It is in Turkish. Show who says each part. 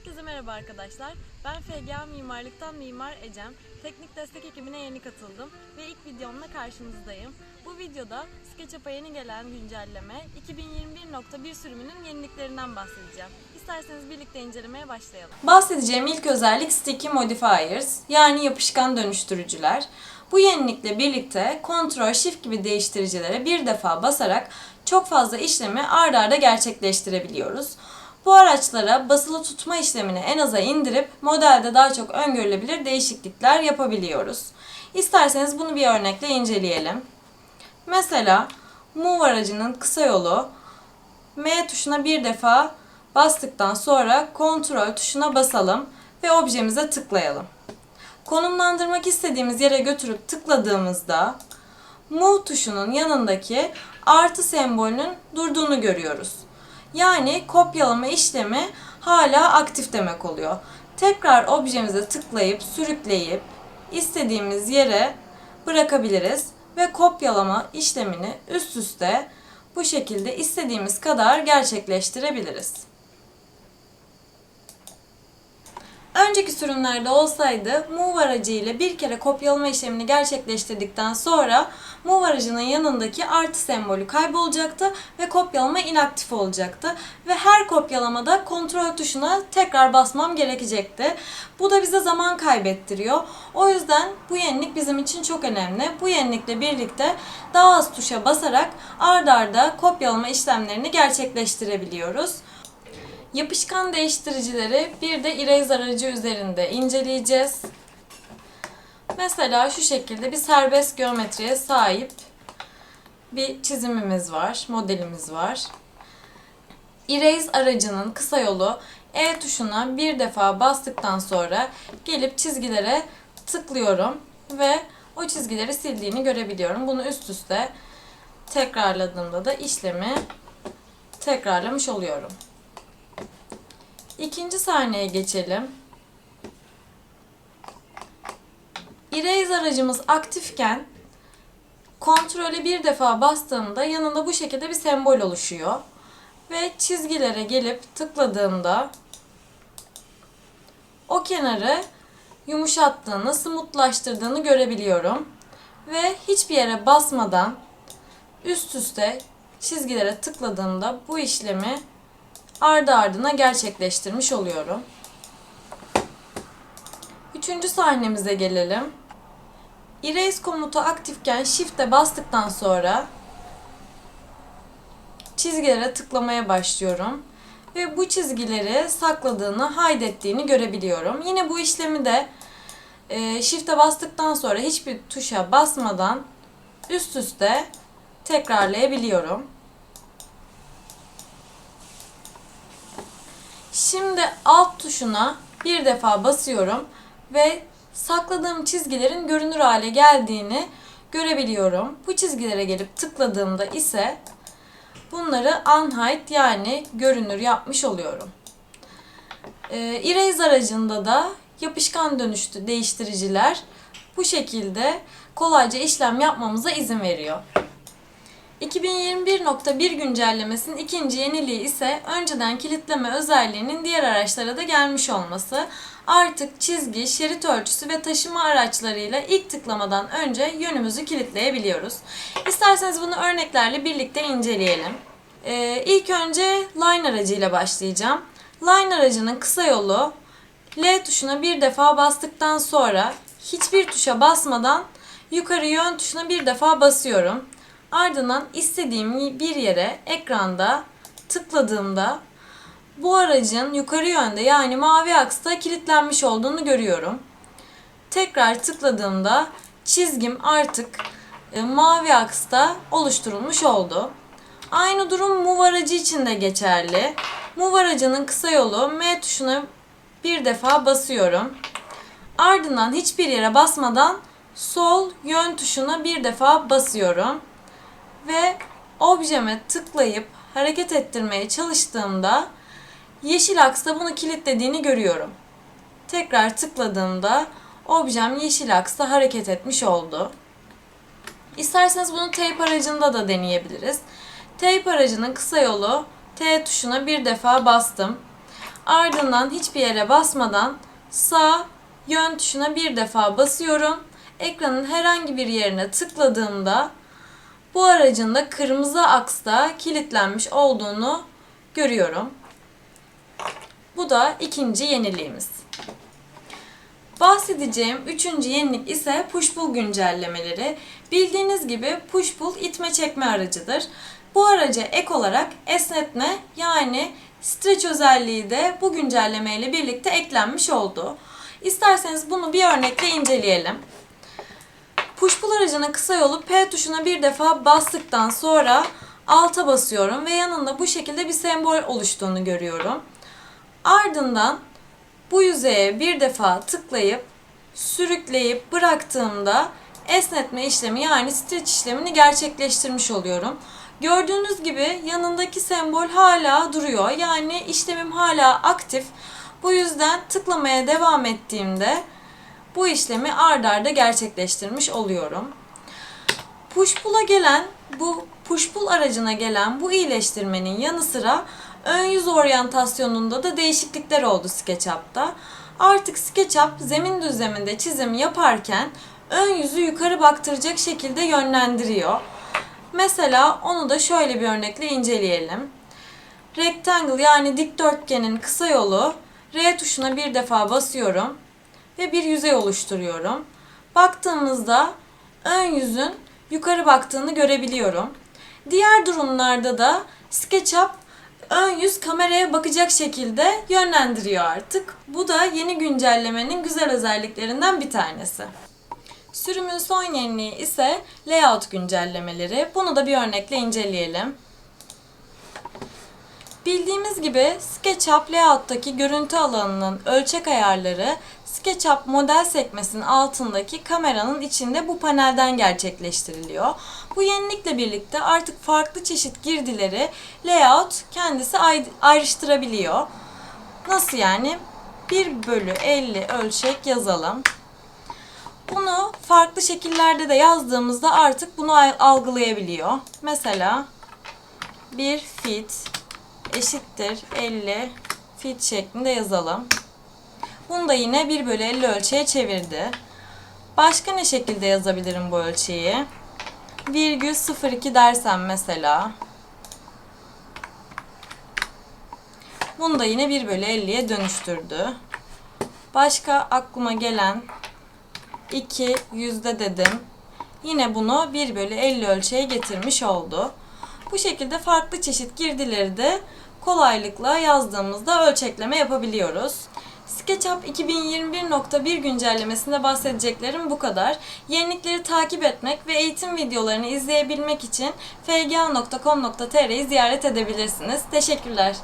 Speaker 1: Herkese merhaba arkadaşlar. Ben FGA Mimarlık'tan Mimar Ecem. Teknik destek ekibine yeni katıldım ve ilk videomla karşınızdayım. Bu videoda SketchUp'a yeni gelen güncelleme 2021.1 sürümünün yeniliklerinden bahsedeceğim. İsterseniz birlikte incelemeye başlayalım. Bahsedeceğim ilk özellik Sticky Modifiers yani yapışkan dönüştürücüler. Bu yenilikle birlikte Ctrl Shift gibi değiştiricilere bir defa basarak çok fazla işlemi ard arda gerçekleştirebiliyoruz. Bu araçlara basılı tutma işlemini en aza indirip modelde daha çok öngörülebilir değişiklikler yapabiliyoruz. İsterseniz bunu bir örnekle inceleyelim. Mesela Move aracının kısa yolu M tuşuna bir defa bastıktan sonra Ctrl tuşuna basalım ve objemize tıklayalım. Konumlandırmak istediğimiz yere götürüp tıkladığımızda Move tuşunun yanındaki artı sembolünün durduğunu görüyoruz. Yani kopyalama işlemi hala aktif demek oluyor. Tekrar objemize tıklayıp sürükleyip istediğimiz yere bırakabiliriz ve kopyalama işlemini üst üste bu şekilde istediğimiz kadar gerçekleştirebiliriz. Önceki sürümlerde olsaydı Move aracı ile bir kere kopyalama işlemini gerçekleştirdikten sonra Move aracının yanındaki artı sembolü kaybolacaktı ve kopyalama inaktif olacaktı. Ve her kopyalamada kontrol tuşuna tekrar basmam gerekecekti. Bu da bize zaman kaybettiriyor. O yüzden bu yenilik bizim için çok önemli. Bu yenilikle birlikte daha az tuşa basarak ard arda kopyalama işlemlerini gerçekleştirebiliyoruz. Yapışkan değiştiricileri bir de eraser aracı üzerinde inceleyeceğiz. Mesela şu şekilde bir serbest geometriye sahip bir çizimimiz var, modelimiz var. Erase aracının kısa yolu E tuşuna bir defa bastıktan sonra gelip çizgilere tıklıyorum ve o çizgileri sildiğini görebiliyorum. Bunu üst üste tekrarladığımda da işlemi tekrarlamış oluyorum. İkinci sahneye geçelim. Erase aracımız aktifken kontrole bir defa bastığımda yanında bu şekilde bir sembol oluşuyor. Ve çizgilere gelip tıkladığımda o kenarı yumuşattığını, smoothlaştırdığını görebiliyorum. Ve hiçbir yere basmadan üst üste çizgilere tıkladığımda bu işlemi ardı ardına gerçekleştirmiş oluyorum. Üçüncü sahnemize gelelim. Erase komutu aktifken Shift'e bastıktan sonra çizgilere tıklamaya başlıyorum. Ve bu çizgileri sakladığını, haydettiğini görebiliyorum. Yine bu işlemi de e, Shift'e bastıktan sonra hiçbir tuşa basmadan üst üste tekrarlayabiliyorum. Şimdi alt tuşuna bir defa basıyorum ve sakladığım çizgilerin görünür hale geldiğini görebiliyorum. Bu çizgilere gelip tıkladığımda ise bunları unhide yani görünür yapmış oluyorum. Ee, Erase aracında da yapışkan dönüştü değiştiriciler bu şekilde kolayca işlem yapmamıza izin veriyor. 2021.1 güncellemesinin ikinci yeniliği ise önceden kilitleme özelliğinin diğer araçlara da gelmiş olması. Artık çizgi, şerit ölçüsü ve taşıma araçlarıyla ilk tıklamadan önce yönümüzü kilitleyebiliyoruz. İsterseniz bunu örneklerle birlikte inceleyelim. Ee, ilk önce line aracıyla başlayacağım. Line aracının kısa yolu L tuşuna bir defa bastıktan sonra hiçbir tuşa basmadan yukarı yön tuşuna bir defa basıyorum. Ardından istediğim bir yere ekranda tıkladığımda bu aracın yukarı yönde yani mavi aksta kilitlenmiş olduğunu görüyorum. Tekrar tıkladığımda çizgim artık e, mavi aksta oluşturulmuş oldu. Aynı durum move aracı için de geçerli. Move aracının kısa yolu M tuşuna bir defa basıyorum. Ardından hiçbir yere basmadan sol yön tuşuna bir defa basıyorum ve objeme tıklayıp hareket ettirmeye çalıştığımda yeşil aksta bunu kilitlediğini görüyorum. Tekrar tıkladığımda objem yeşil aksta hareket etmiş oldu. İsterseniz bunu tape aracında da deneyebiliriz. Tape aracının kısa yolu T tuşuna bir defa bastım. Ardından hiçbir yere basmadan sağ yön tuşuna bir defa basıyorum. Ekranın herhangi bir yerine tıkladığımda bu aracın da kırmızı aksta kilitlenmiş olduğunu görüyorum. Bu da ikinci yeniliğimiz. Bahsedeceğim üçüncü yenilik ise push-pull güncellemeleri. Bildiğiniz gibi push-pull itme çekme aracıdır. Bu araca ek olarak esnetme yani stretch özelliği de bu güncelleme ile birlikte eklenmiş oldu. İsterseniz bunu bir örnekle inceleyelim. Push-pull aracının kısa yolu P tuşuna bir defa bastıktan sonra alta basıyorum ve yanında bu şekilde bir sembol oluştuğunu görüyorum. Ardından bu yüzeye bir defa tıklayıp sürükleyip bıraktığımda esnetme işlemi yani stretch işlemini gerçekleştirmiş oluyorum. Gördüğünüz gibi yanındaki sembol hala duruyor. Yani işlemim hala aktif. Bu yüzden tıklamaya devam ettiğimde bu işlemi ard arda gerçekleştirmiş oluyorum. Push pull'a gelen bu push pull aracına gelen bu iyileştirmenin yanı sıra ön yüz oryantasyonunda da değişiklikler oldu SketchUp'ta. Artık SketchUp zemin düzleminde çizim yaparken ön yüzü yukarı baktıracak şekilde yönlendiriyor. Mesela onu da şöyle bir örnekle inceleyelim. Rectangle yani dikdörtgenin kısa yolu R tuşuna bir defa basıyorum ve bir yüzey oluşturuyorum. Baktığımızda ön yüzün yukarı baktığını görebiliyorum. Diğer durumlarda da SketchUp ön yüz kameraya bakacak şekilde yönlendiriyor artık. Bu da yeni güncellemenin güzel özelliklerinden bir tanesi. Sürümün son yeniliği ise layout güncellemeleri. Bunu da bir örnekle inceleyelim. Bildiğimiz gibi SketchUp Layout'taki görüntü alanının ölçek ayarları SketchUp model sekmesinin altındaki kameranın içinde bu panelden gerçekleştiriliyor. Bu yenilikle birlikte artık farklı çeşit girdileri Layout kendisi ay- ayrıştırabiliyor. Nasıl yani? 1 bölü 50 ölçek yazalım. Bunu farklı şekillerde de yazdığımızda artık bunu al- algılayabiliyor. Mesela bir fit eşittir 50 fit şeklinde yazalım. Bunu da yine 1 bölü 50 ölçeğe çevirdi. Başka ne şekilde yazabilirim bu ölçeği? Virgül 02 dersem mesela. Bunu da yine 1 bölü 50'ye dönüştürdü. Başka aklıma gelen 2 yüzde dedim. Yine bunu 1 bölü 50 ölçeğe getirmiş oldu. Bu şekilde farklı çeşit girdileri de kolaylıkla yazdığımızda ölçekleme yapabiliyoruz. SketchUp 2021.1 güncellemesinde bahsedeceklerim bu kadar. Yenilikleri takip etmek ve eğitim videolarını izleyebilmek için fga.com.tr'yi ziyaret edebilirsiniz. Teşekkürler.